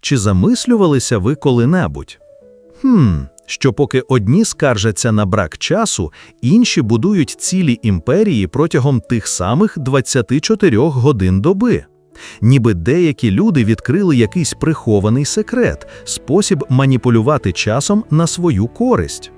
Чи замислювалися ви коли-небудь? Хм, що поки одні скаржаться на брак часу, інші будують цілі імперії протягом тих самих 24 годин доби. Ніби деякі люди відкрили якийсь прихований секрет, спосіб маніпулювати часом на свою користь.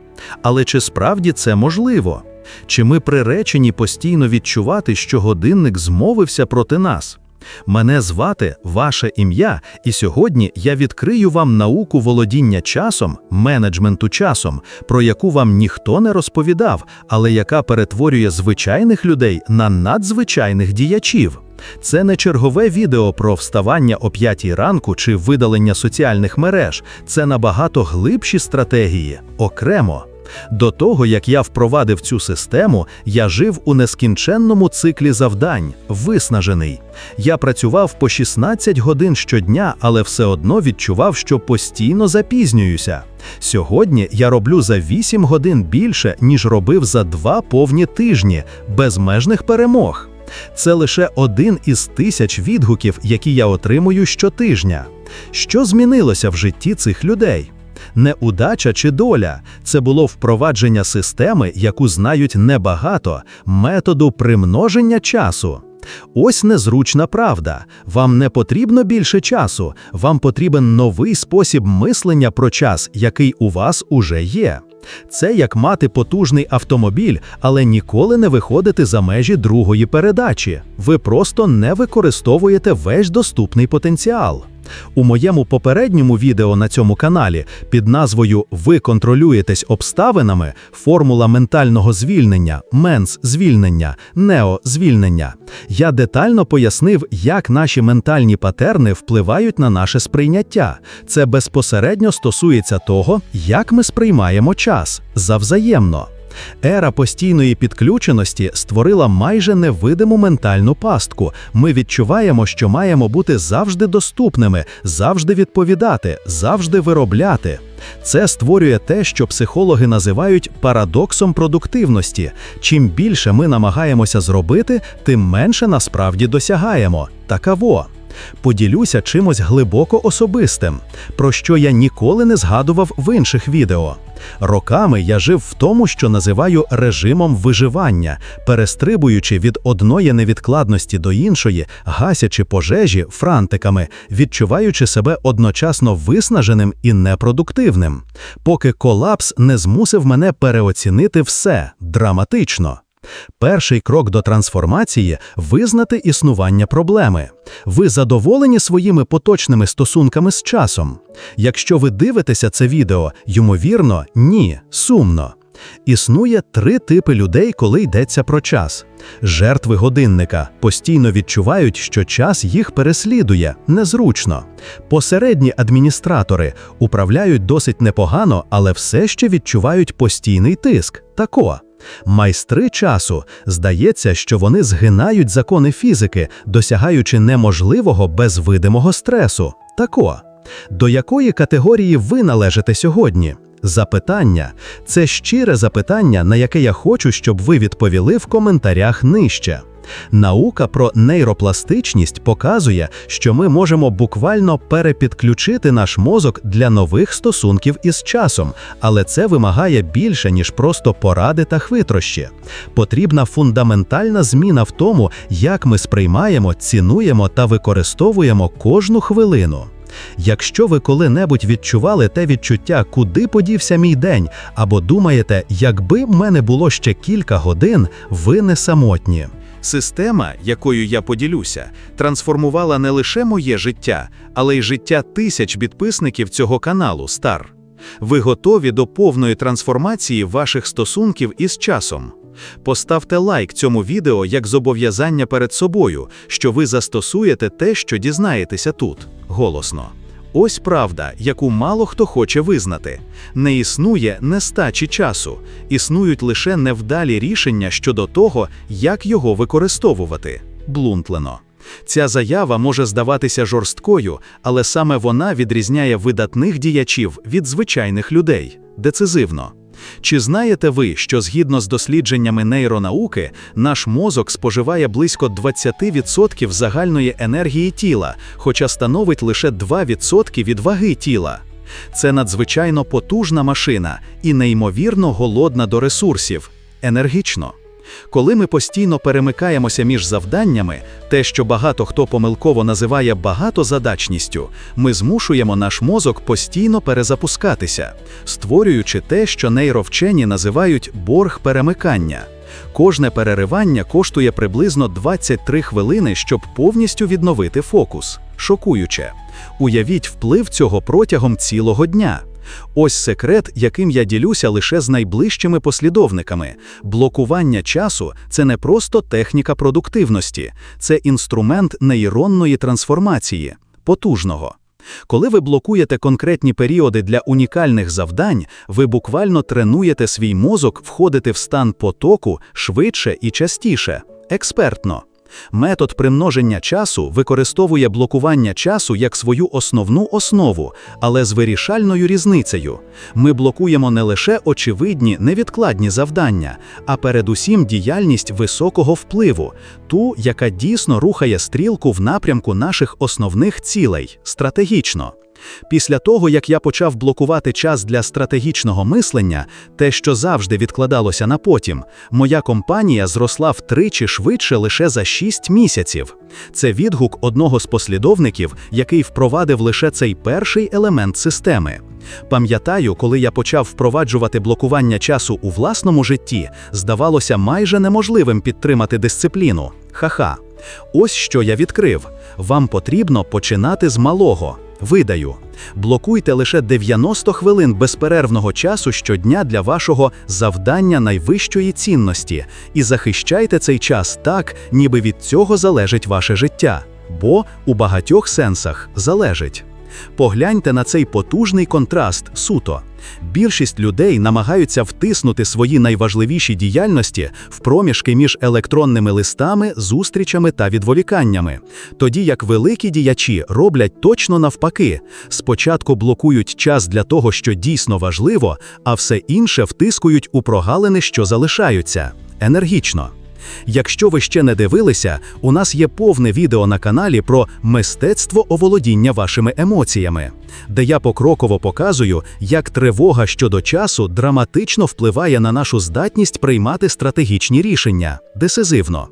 Але чи справді це можливо? Чи ми приречені постійно відчувати, що годинник змовився проти нас? Мене звати ваше ім'я, і сьогодні я відкрию вам науку володіння часом, менеджменту часом, про яку вам ніхто не розповідав, але яка перетворює звичайних людей на надзвичайних діячів. Це не чергове відео про вставання о п'ятій ранку чи видалення соціальних мереж. Це набагато глибші стратегії, окремо. До того, як я впровадив цю систему, я жив у нескінченному циклі завдань, виснажений. Я працював по 16 годин щодня, але все одно відчував, що постійно запізнююся. Сьогодні я роблю за 8 годин більше, ніж робив за два повні тижні, безмежних перемог. Це лише один із тисяч відгуків, які я отримую щотижня. Що змінилося в житті цих людей? Не удача чи доля, це було впровадження системи, яку знають небагато, методу примноження часу. Ось незручна правда. Вам не потрібно більше часу, вам потрібен новий спосіб мислення про час, який у вас уже є. Це як мати потужний автомобіль, але ніколи не виходити за межі другої передачі. Ви просто не використовуєте весь доступний потенціал. У моєму попередньому відео на цьому каналі під назвою Ви контролюєтесь обставинами формула ментального звільнення, менс звільнення, нео звільнення. Я детально пояснив, як наші ментальні патерни впливають на наше сприйняття. Це безпосередньо стосується того, як ми сприймаємо час завзаємно. Ера постійної підключеності створила майже невидиму ментальну пастку. Ми відчуваємо, що маємо бути завжди доступними, завжди відповідати, завжди виробляти. Це створює те, що психологи називають парадоксом продуктивності. Чим більше ми намагаємося зробити, тим менше насправді досягаємо. Такаво. Поділюся чимось глибоко особистим, про що я ніколи не згадував в інших відео. Роками я жив в тому, що називаю режимом виживання, перестрибуючи від одної невідкладності до іншої, гасячи пожежі франтиками, відчуваючи себе одночасно виснаженим і непродуктивним, поки колапс не змусив мене переоцінити все драматично. Перший крок до трансформації визнати існування проблеми. Ви задоволені своїми поточними стосунками з часом? Якщо ви дивитеся це відео, ймовірно, ні, сумно. Існує три типи людей, коли йдеться про час. Жертви годинника постійно відчувають, що час їх переслідує незручно. Посередні адміністратори управляють досить непогано, але все ще відчувають постійний тиск. Тако. Майстри часу здається, що вони згинають закони фізики, досягаючи неможливого без видимого стресу. Тако. До якої категорії ви належите сьогодні? Запитання це щире запитання, на яке я хочу, щоб ви відповіли в коментарях нижче. Наука про нейропластичність показує, що ми можемо буквально перепідключити наш мозок для нових стосунків із часом, але це вимагає більше, ніж просто поради та хитрощі. Потрібна фундаментальна зміна в тому, як ми сприймаємо, цінуємо та використовуємо кожну хвилину. Якщо ви коли-небудь відчували те відчуття, куди подівся мій день, або думаєте, якби в мене було ще кілька годин, ви не самотні. Система, якою я поділюся, трансформувала не лише моє життя, але й життя тисяч підписників цього каналу Стар. Ви готові до повної трансформації ваших стосунків із часом. Поставте лайк цьому відео як зобов'язання перед собою, що ви застосуєте те, що дізнаєтеся тут, голосно. Ось правда, яку мало хто хоче визнати. Не існує нестачі часу, існують лише невдалі рішення щодо того, як його використовувати. Блунтлено. Ця заява може здаватися жорсткою, але саме вона відрізняє видатних діячів від звичайних людей децизивно. Чи знаєте ви, що згідно з дослідженнями нейронауки, наш мозок споживає близько 20% загальної енергії тіла, хоча становить лише 2% від ваги тіла? Це надзвичайно потужна машина і неймовірно голодна до ресурсів, енергічно. Коли ми постійно перемикаємося між завданнями, те, що багато хто помилково називає багатозадачністю, ми змушуємо наш мозок постійно перезапускатися, створюючи те, що нейровчені називають борг перемикання. Кожне переривання коштує приблизно 23 хвилини, щоб повністю відновити фокус. Шокуюче. Уявіть вплив цього протягом цілого дня. Ось секрет, яким я ділюся лише з найближчими послідовниками. Блокування часу це не просто техніка продуктивності, це інструмент нейронної трансформації, потужного. Коли ви блокуєте конкретні періоди для унікальних завдань, ви буквально тренуєте свій мозок входити в стан потоку швидше і частіше, експертно. Метод примноження часу використовує блокування часу як свою основну основу, але з вирішальною різницею. Ми блокуємо не лише очевидні невідкладні завдання, а передусім діяльність високого впливу, ту, яка дійсно рухає стрілку в напрямку наших основних цілей стратегічно. Після того, як я почав блокувати час для стратегічного мислення, те, що завжди відкладалося на потім, моя компанія зросла втричі швидше лише за 6 місяців. Це відгук одного з послідовників, який впровадив лише цей перший елемент системи. Пам'ятаю, коли я почав впроваджувати блокування часу у власному житті, здавалося майже неможливим підтримати дисципліну. Ха-ха. Ось що я відкрив: вам потрібно починати з малого. Видаю. Блокуйте лише 90 хвилин безперервного часу щодня для вашого завдання найвищої цінності і захищайте цей час так, ніби від цього залежить ваше життя, бо у багатьох сенсах залежить. Погляньте на цей потужний контраст суто. Більшість людей намагаються втиснути свої найважливіші діяльності в проміжки між електронними листами, зустрічами та відволіканнями, тоді як великі діячі роблять точно навпаки: спочатку блокують час для того, що дійсно важливо, а все інше втискують у прогалини, що залишаються енергічно. Якщо ви ще не дивилися, у нас є повне відео на каналі про мистецтво оволодіння вашими емоціями, де я покроково показую, як тривога щодо часу драматично впливає на нашу здатність приймати стратегічні рішення десизивно.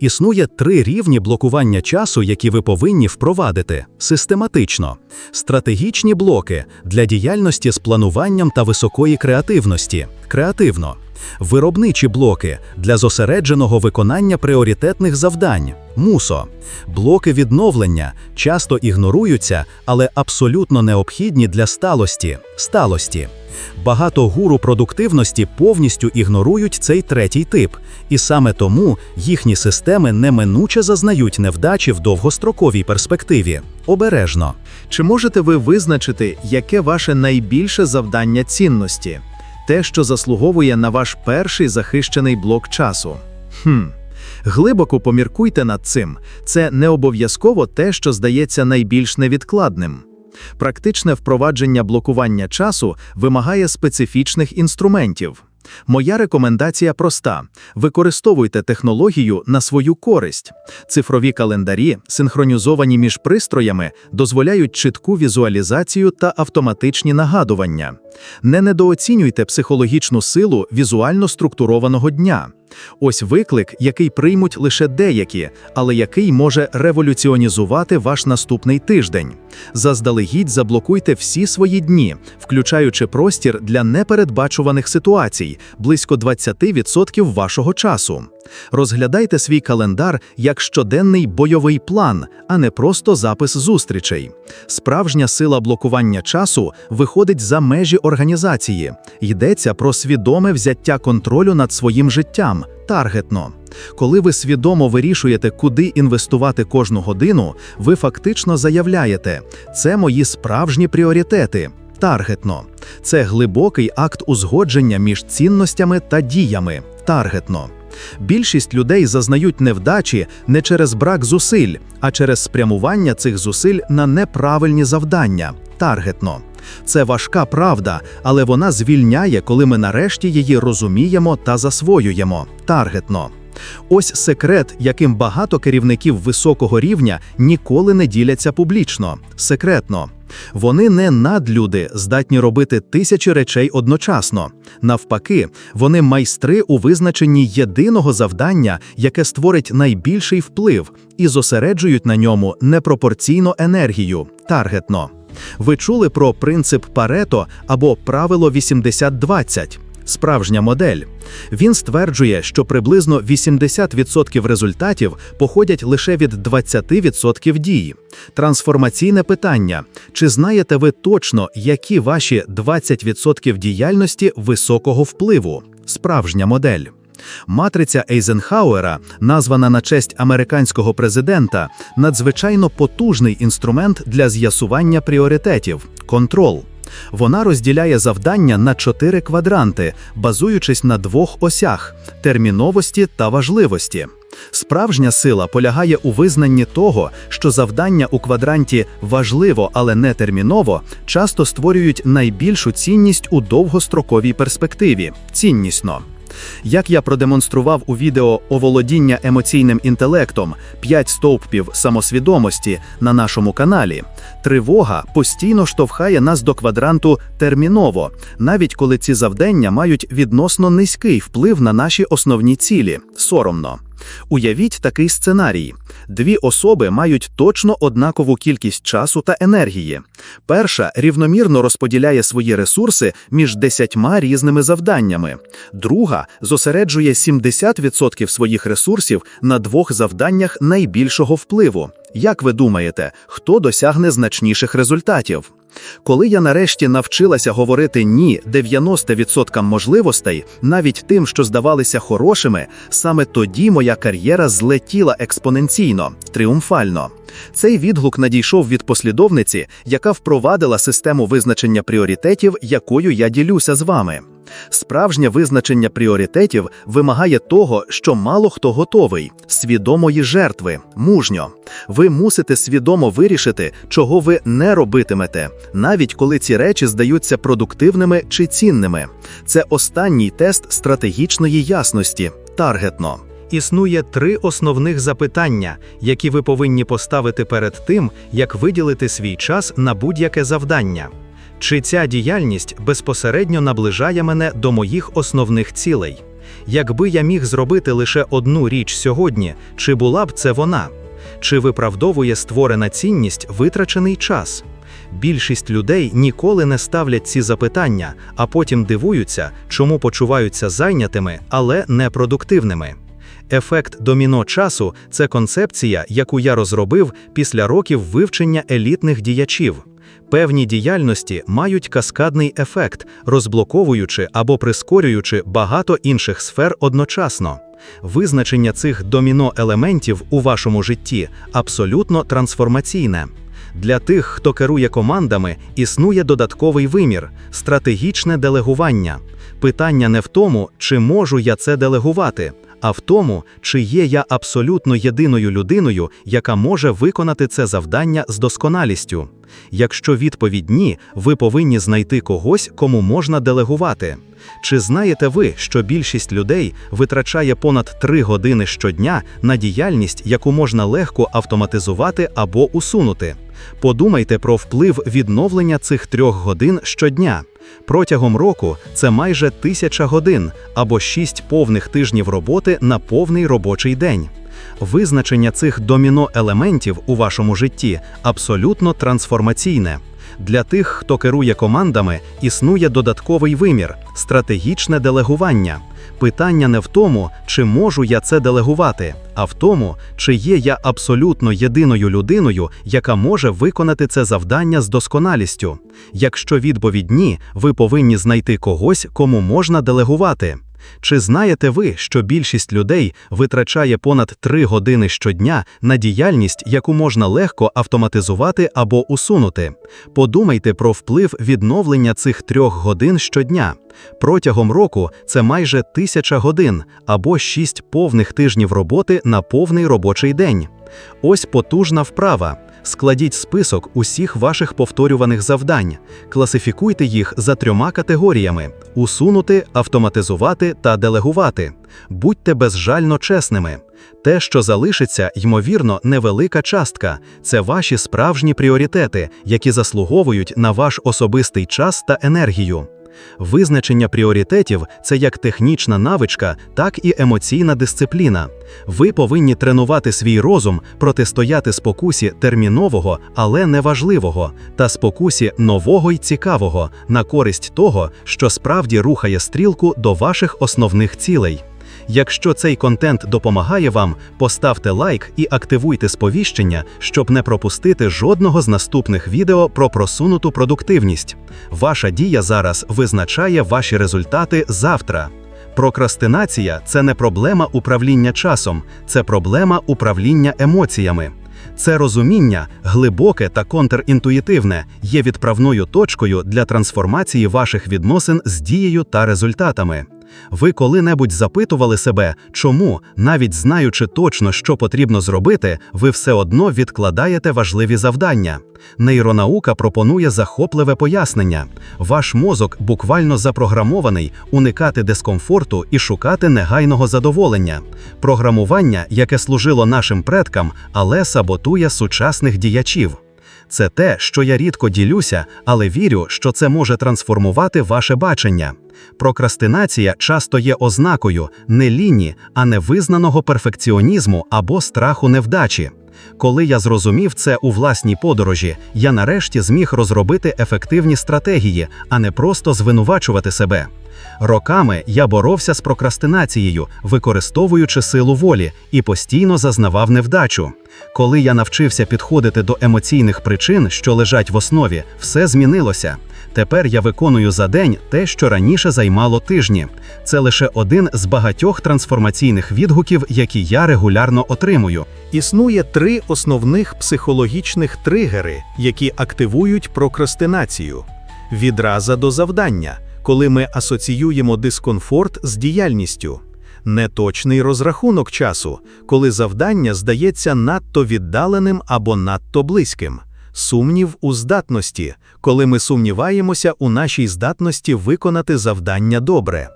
Існує три рівні блокування часу, які ви повинні впровадити систематично. Стратегічні блоки для діяльності з плануванням та високої креативності. Креативно. Виробничі блоки для зосередженого виконання пріоритетних завдань. Мусо. Блоки відновлення часто ігноруються, але абсолютно необхідні для сталості. Сталості. Багато гуру продуктивності повністю ігнорують цей третій тип, і саме тому їхні системи неминуче зазнають невдачі в довгостроковій перспективі. Обережно. Чи можете ви визначити, яке ваше найбільше завдання цінності? Те, що заслуговує на ваш перший захищений блок часу? Хм. Глибоко поміркуйте над цим. Це не обов'язково те, що здається найбільш невідкладним. Практичне впровадження блокування часу вимагає специфічних інструментів. Моя рекомендація проста: використовуйте технологію на свою користь. Цифрові календарі, синхронізовані між пристроями, дозволяють чітку візуалізацію та автоматичні нагадування. Не недооцінюйте психологічну силу візуально структурованого дня. Ось виклик, який приймуть лише деякі, але який може революціонізувати ваш наступний тиждень. Заздалегідь заблокуйте всі свої дні, включаючи простір для непередбачуваних ситуацій, близько 20% вашого часу. Розглядайте свій календар як щоденний бойовий план, а не просто запис зустрічей. Справжня сила блокування часу виходить за межі організації. Йдеться про свідоме взяття контролю над своїм життям, таргетно. Коли ви свідомо вирішуєте, куди інвестувати кожну годину, ви фактично заявляєте: це мої справжні пріоритети. Таргетно. Це глибокий акт узгодження між цінностями та діями. Таргетно. Більшість людей зазнають невдачі не через брак зусиль, а через спрямування цих зусиль на неправильні завдання. Таргетно. Це важка правда, але вона звільняє, коли ми нарешті її розуміємо та засвоюємо таргетно. Ось секрет, яким багато керівників високого рівня ніколи не діляться публічно, секретно. Вони не надлюди, здатні робити тисячі речей одночасно. Навпаки, вони майстри у визначенні єдиного завдання, яке створить найбільший вплив, і зосереджують на ньому непропорційно енергію, таргетно. Ви чули про принцип Парето або правило 80-20? Справжня модель. Він стверджує, що приблизно 80% результатів походять лише від 20% дій. Трансформаційне питання: чи знаєте ви точно, які ваші 20% діяльності високого впливу? Справжня модель. Матриця Ейзенхауера, названа на честь американського президента, надзвичайно потужний інструмент для з'ясування пріоритетів контрол. Вона розділяє завдання на чотири квадранти, базуючись на двох осях терміновості та важливості. Справжня сила полягає у визнанні того, що завдання у квадранті важливо, але не терміново, часто створюють найбільшу цінність у довгостроковій перспективі ціннісно. Як я продемонстрував у відео оволодіння емоційним інтелектом 5 стовпів самосвідомості на нашому каналі, тривога постійно штовхає нас до квадранту терміново, навіть коли ці завдання мають відносно низький вплив на наші основні цілі соромно. Уявіть такий сценарій: дві особи мають точно однакову кількість часу та енергії. Перша рівномірно розподіляє свої ресурси між десятьма різними завданнями. Друга зосереджує 70% своїх ресурсів на двох завданнях найбільшого впливу. Як ви думаєте, хто досягне значніших результатів? Коли я нарешті навчилася говорити ні 90% можливостей, навіть тим, що здавалися хорошими, саме тоді моя кар'єра злетіла експоненційно, тріумфально. Цей відгук надійшов від послідовниці, яка впровадила систему визначення пріоритетів, якою я ділюся з вами. Справжнє визначення пріоритетів вимагає того, що мало хто готовий свідомої жертви, мужньо. Ви мусите свідомо вирішити, чого ви не робитимете, навіть коли ці речі здаються продуктивними чи цінними. Це останній тест стратегічної ясності таргетно. Існує три основних запитання, які ви повинні поставити перед тим, як виділити свій час на будь-яке завдання. Чи ця діяльність безпосередньо наближає мене до моїх основних цілей? Якби я міг зробити лише одну річ сьогодні, чи була б це вона? Чи виправдовує створена цінність витрачений час? Більшість людей ніколи не ставлять ці запитання, а потім дивуються, чому почуваються зайнятими, але непродуктивними. Ефект доміно часу це концепція, яку я розробив після років вивчення елітних діячів. Певні діяльності мають каскадний ефект, розблоковуючи або прискорюючи багато інших сфер одночасно. Визначення цих доміно елементів у вашому житті абсолютно трансформаційне. Для тих, хто керує командами, існує додатковий вимір стратегічне делегування. Питання не в тому, чи можу я це делегувати, а в тому, чи є я абсолютно єдиною людиною, яка може виконати це завдання з досконалістю. Якщо відповідь ні, ви повинні знайти когось, кому можна делегувати. Чи знаєте ви, що більшість людей витрачає понад 3 години щодня на діяльність, яку можна легко автоматизувати або усунути? Подумайте про вплив відновлення цих трьох годин щодня. Протягом року це майже тисяча годин або шість повних тижнів роботи на повний робочий день. Визначення цих доміно елементів у вашому житті абсолютно трансформаційне. Для тих, хто керує командами, існує додатковий вимір стратегічне делегування. Питання не в тому, чи можу я це делегувати, а в тому, чи є я абсолютно єдиною людиною, яка може виконати це завдання з досконалістю. Якщо відповідь ні, ви повинні знайти когось, кому можна делегувати. Чи знаєте ви, що більшість людей витрачає понад 3 години щодня на діяльність, яку можна легко автоматизувати або усунути? Подумайте про вплив відновлення цих трьох годин щодня. Протягом року це майже тисяча годин або 6 повних тижнів роботи на повний робочий день. Ось потужна вправа. Складіть список усіх ваших повторюваних завдань, класифікуйте їх за трьома категоріями: усунути, автоматизувати та делегувати. Будьте безжально чесними. Те, що залишиться, ймовірно, невелика частка. Це ваші справжні пріоритети, які заслуговують на ваш особистий час та енергію. Визначення пріоритетів це як технічна навичка, так і емоційна дисципліна. Ви повинні тренувати свій розум, протистояти спокусі термінового, але неважливого, та спокусі нового й цікавого на користь того, що справді рухає стрілку до ваших основних цілей. Якщо цей контент допомагає вам, поставте лайк і активуйте сповіщення, щоб не пропустити жодного з наступних відео про просунуту продуктивність. Ваша дія зараз визначає ваші результати завтра. Прокрастинація це не проблема управління часом, це проблема управління емоціями. Це розуміння, глибоке та контрінтуїтивне, є відправною точкою для трансформації ваших відносин з дією та результатами. Ви коли-небудь запитували себе, чому, навіть знаючи точно, що потрібно зробити, ви все одно відкладаєте важливі завдання. Нейронаука пропонує захопливе пояснення. Ваш мозок буквально запрограмований уникати дискомфорту і шукати негайного задоволення. Програмування, яке служило нашим предкам, але саботує сучасних діячів. Це те, що я рідко ділюся, але вірю, що це може трансформувати ваше бачення. Прокрастинація часто є ознакою не ліні, а невизнаного перфекціонізму або страху невдачі. Коли я зрозумів це у власній подорожі, я нарешті зміг розробити ефективні стратегії, а не просто звинувачувати себе. Роками я боровся з прокрастинацією, використовуючи силу волі, і постійно зазнавав невдачу. Коли я навчився підходити до емоційних причин, що лежать в основі, все змінилося. Тепер я виконую за день те, що раніше займало тижні. Це лише один з багатьох трансформаційних відгуків, які я регулярно отримую. Існує три основних психологічних тригери, які активують прокрастинацію. Відраза до завдання, коли ми асоціюємо дискомфорт з діяльністю. Неточний розрахунок часу, коли завдання здається надто віддаленим або надто близьким. Сумнів у здатності, коли ми сумніваємося у нашій здатності виконати завдання добре.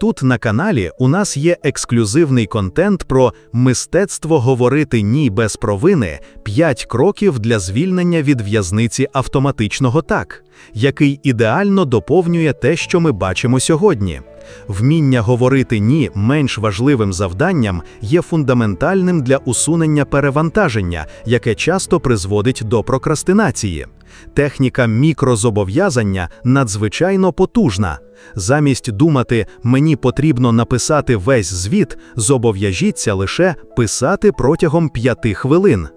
Тут на каналі у нас є ексклюзивний контент про мистецтво говорити ні без провини 5 кроків для звільнення від в'язниці автоматичного так, який ідеально доповнює те, що ми бачимо сьогодні. Вміння говорити ні менш важливим завданням є фундаментальним для усунення перевантаження, яке часто призводить до прокрастинації. Техніка мікрозобов'язання надзвичайно потужна. Замість думати, мені потрібно написати весь звіт, зобов'яжіться лише писати протягом п'яти хвилин.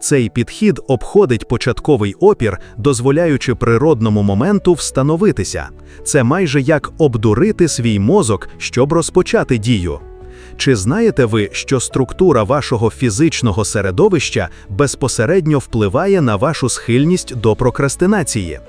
Цей підхід обходить початковий опір, дозволяючи природному моменту встановитися. Це майже як обдурити свій мозок, щоб розпочати дію. Чи знаєте ви, що структура вашого фізичного середовища безпосередньо впливає на вашу схильність до прокрастинації?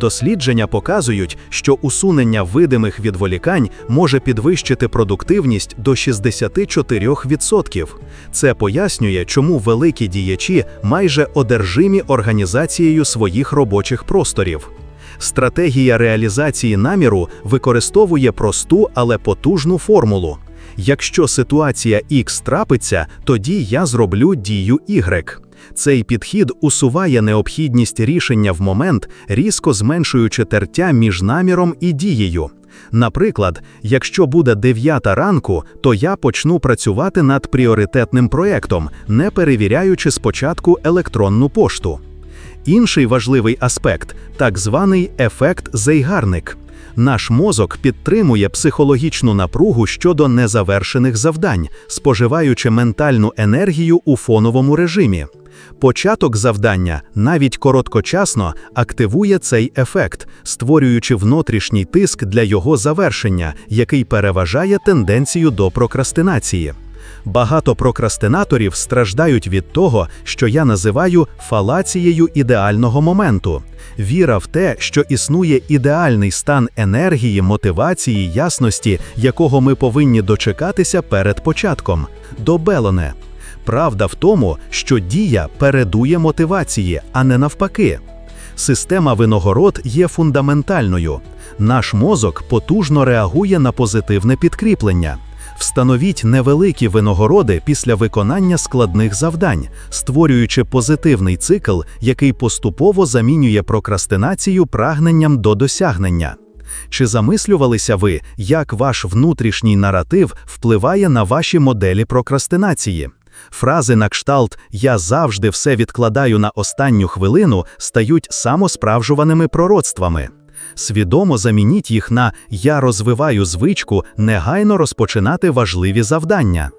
Дослідження показують, що усунення видимих відволікань може підвищити продуктивність до 64%. Це пояснює, чому великі діячі майже одержимі організацією своїх робочих просторів. Стратегія реалізації наміру використовує просту, але потужну формулу. Якщо ситуація X трапиться, тоді я зроблю дію Y. Цей підхід усуває необхідність рішення в момент, різко зменшуючи тертя між наміром і дією. Наприклад, якщо буде 9 ранку, то я почну працювати над пріоритетним проектом, не перевіряючи спочатку електронну пошту. Інший важливий аспект так званий ефект зейгарник. Наш мозок підтримує психологічну напругу щодо незавершених завдань, споживаючи ментальну енергію у фоновому режимі. Початок завдання, навіть короткочасно, активує цей ефект, створюючи внутрішній тиск для його завершення, який переважає тенденцію до прокрастинації. Багато прокрастинаторів страждають від того, що я називаю фалацією ідеального моменту. Віра в те, що існує ідеальний стан енергії, мотивації, ясності, якого ми повинні дочекатися перед початком. До Белоне. Правда в тому, що дія передує мотивації, а не навпаки. Система винагород є фундаментальною. Наш мозок потужно реагує на позитивне підкріплення. Встановіть невеликі винагороди після виконання складних завдань, створюючи позитивний цикл, який поступово замінює прокрастинацію прагненням до досягнення. Чи замислювалися ви, як ваш внутрішній наратив впливає на ваші моделі прокрастинації? Фрази на кшталт Я завжди все відкладаю на останню хвилину стають самосправжуваними пророцтвами. Свідомо замініть їх на Я розвиваю звичку негайно розпочинати важливі завдання.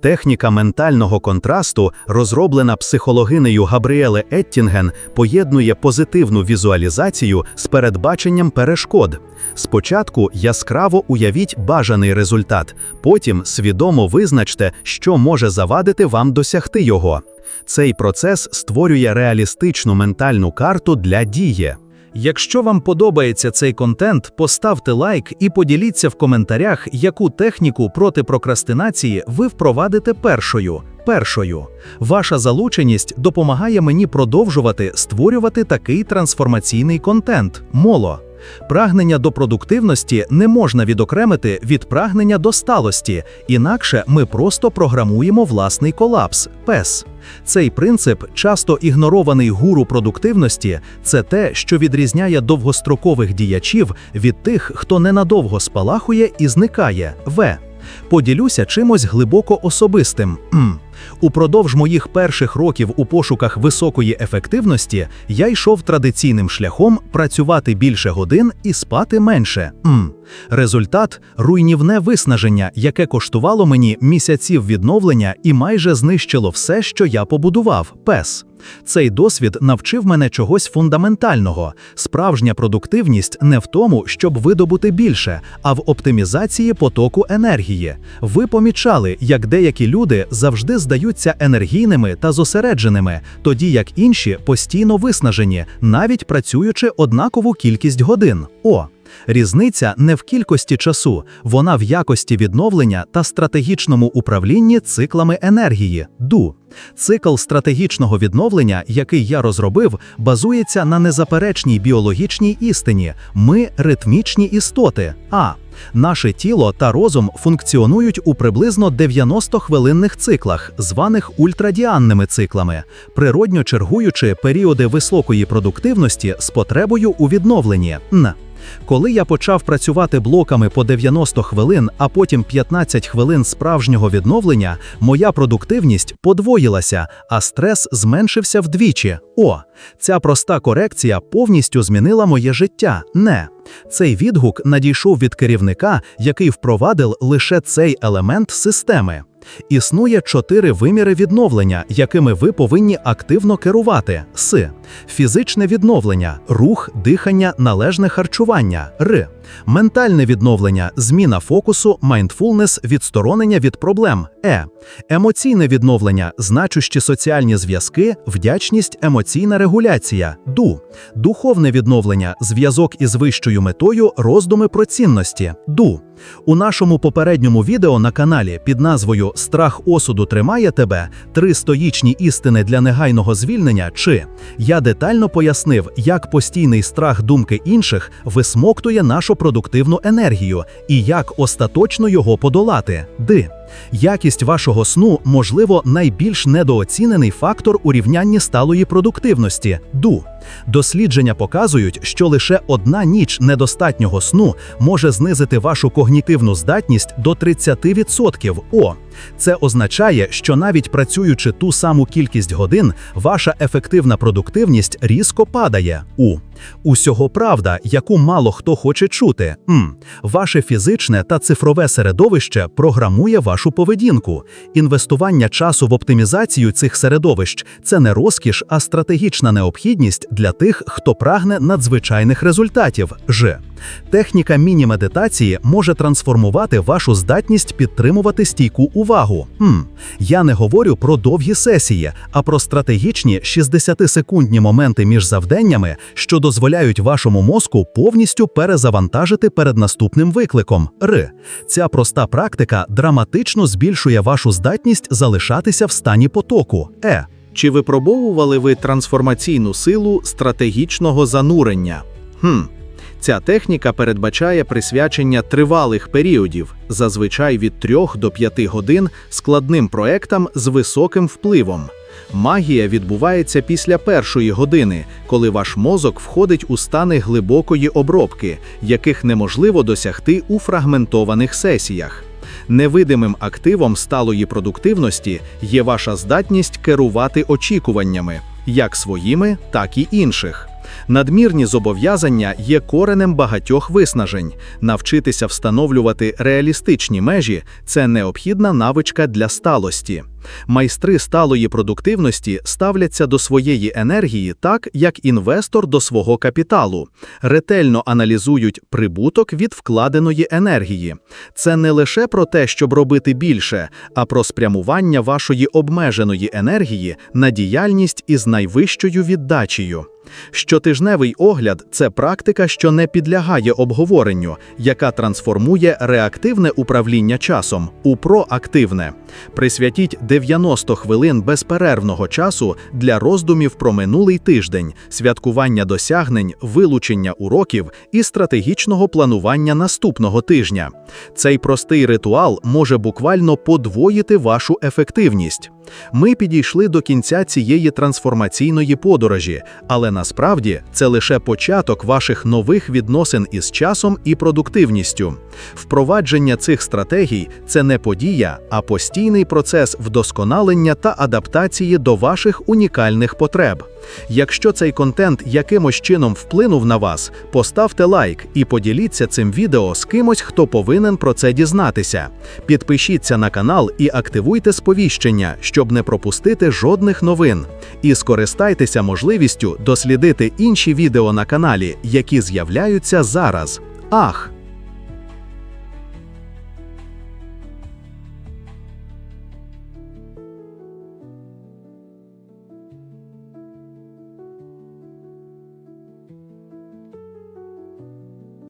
Техніка ментального контрасту, розроблена психологинею Габріеле Еттінген, поєднує позитивну візуалізацію з передбаченням перешкод. Спочатку яскраво уявіть бажаний результат, потім свідомо визначте, що може завадити вам досягти його. Цей процес створює реалістичну ментальну карту для дії. Якщо вам подобається цей контент, поставте лайк і поділіться в коментарях, яку техніку проти прокрастинації ви впровадите першою. Першою, ваша залученість допомагає мені продовжувати створювати такий трансформаційний контент. Моло. Прагнення до продуктивності не можна відокремити від прагнення до сталості, інакше ми просто програмуємо власний колапс. ПЕС. Цей принцип, часто ігнорований гуру продуктивності, це те, що відрізняє довгострокових діячів від тих, хто ненадовго спалахує і зникає. В. Поділюся чимось глибоко особистим. М. Упродовж моїх перших років у пошуках високої ефективності я йшов традиційним шляхом працювати більше годин і спати менше. М. Результат руйнівне виснаження, яке коштувало мені місяців відновлення і майже знищило все, що я побудував. Пес. Цей досвід навчив мене чогось фундаментального. Справжня продуктивність не в тому, щоб видобути більше, а в оптимізації потоку енергії. Ви помічали, як деякі люди завжди здаються енергійними та зосередженими, тоді як інші постійно виснажені, навіть працюючи однакову кількість годин. О. Різниця не в кількості часу, вона в якості відновлення та стратегічному управлінні циклами енергії. ДУ. Цикл стратегічного відновлення, який я розробив, базується на незаперечній біологічній істині. Ми ритмічні істоти. А. Наше тіло та розум функціонують у приблизно 90-хвилинних циклах, званих ультрадіанними циклами, природньо чергуючи періоди високої продуктивності з потребою у відновленні. Коли я почав працювати блоками по 90 хвилин, а потім 15 хвилин справжнього відновлення, моя продуктивність подвоїлася, а стрес зменшився вдвічі. О, ця проста корекція повністю змінила моє життя. Не. Цей відгук надійшов від керівника, який впровадив лише цей елемент системи. Існує чотири виміри відновлення, якими ви повинні активно керувати: С. Фізичне відновлення, рух, дихання, належне харчування. Р. Ментальне відновлення, зміна фокусу, майндфулнес, відсторонення від проблем. Е. Емоційне відновлення, значущі соціальні зв'язки, вдячність, емоційна регуляція. Ду. Духовне відновлення, зв'язок із вищою метою, роздуми про цінності. Ду. У нашому попередньому відео на каналі під назвою Страх осуду тримає тебе три стоїчні істини для негайного звільнення. Чи я детально пояснив, як постійний страх думки інших висмоктує нашу продуктивну енергію і як остаточно його подолати. Ди. Якість вашого сну, можливо, найбільш недооцінений фактор у сталої продуктивності. Ду. Дослідження показують, що лише одна ніч недостатнього сну може знизити вашу когнітивну здатність до 30%. О, це означає, що навіть працюючи ту саму кількість годин, ваша ефективна продуктивність різко падає. У усього правда, яку мало хто хоче чути. М. Ваше фізичне та цифрове середовище програмує вашу поведінку. Інвестування часу в оптимізацію цих середовищ це не розкіш, а стратегічна необхідність для тих, хто прагне надзвичайних результатів. Ж. Техніка міні-медитації може трансформувати вашу здатність підтримувати стійку увагу. Хм, я не говорю про довгі сесії, а про стратегічні 60-секундні моменти між завданнями, що дозволяють вашому мозку повністю перезавантажити перед наступним викликом. Р. Ця проста практика драматично збільшує вашу здатність залишатися в стані потоку. Е. Чи випробовували ви трансформаційну силу стратегічного занурення? Хм. Ця техніка передбачає присвячення тривалих періодів, зазвичай від 3 до 5 годин, складним проектам з високим впливом. Магія відбувається після першої години, коли ваш мозок входить у стани глибокої обробки, яких неможливо досягти у фрагментованих сесіях. Невидимим активом сталої продуктивності є ваша здатність керувати очікуваннями, як своїми, так і інших. Надмірні зобов'язання є коренем багатьох виснажень. Навчитися встановлювати реалістичні межі це необхідна навичка для сталості. Майстри сталої продуктивності ставляться до своєї енергії так, як інвестор до свого капіталу, ретельно аналізують прибуток від вкладеної енергії. Це не лише про те, щоб робити більше, а про спрямування вашої обмеженої енергії на діяльність із найвищою віддачею. Щотижневий огляд це практика, що не підлягає обговоренню, яка трансформує реактивне управління часом у проактивне. Присвятіть 90 хвилин безперервного часу для роздумів про минулий тиждень, святкування досягнень, вилучення уроків і стратегічного планування наступного тижня. Цей простий ритуал може буквально подвоїти вашу ефективність. Ми підійшли до кінця цієї трансформаційної подорожі, але насправді це лише початок ваших нових відносин із часом і продуктивністю. Впровадження цих стратегій це не подія, а постійний процес вдосконалення та адаптації до ваших унікальних потреб. Якщо цей контент якимось чином вплинув на вас, поставте лайк і поділіться цим відео з кимось, хто повинен про це дізнатися. Підпишіться на канал і активуйте сповіщення, щоб не пропустити жодних новин. І скористайтеся можливістю дослідити інші відео на каналі, які з'являються зараз. Ах!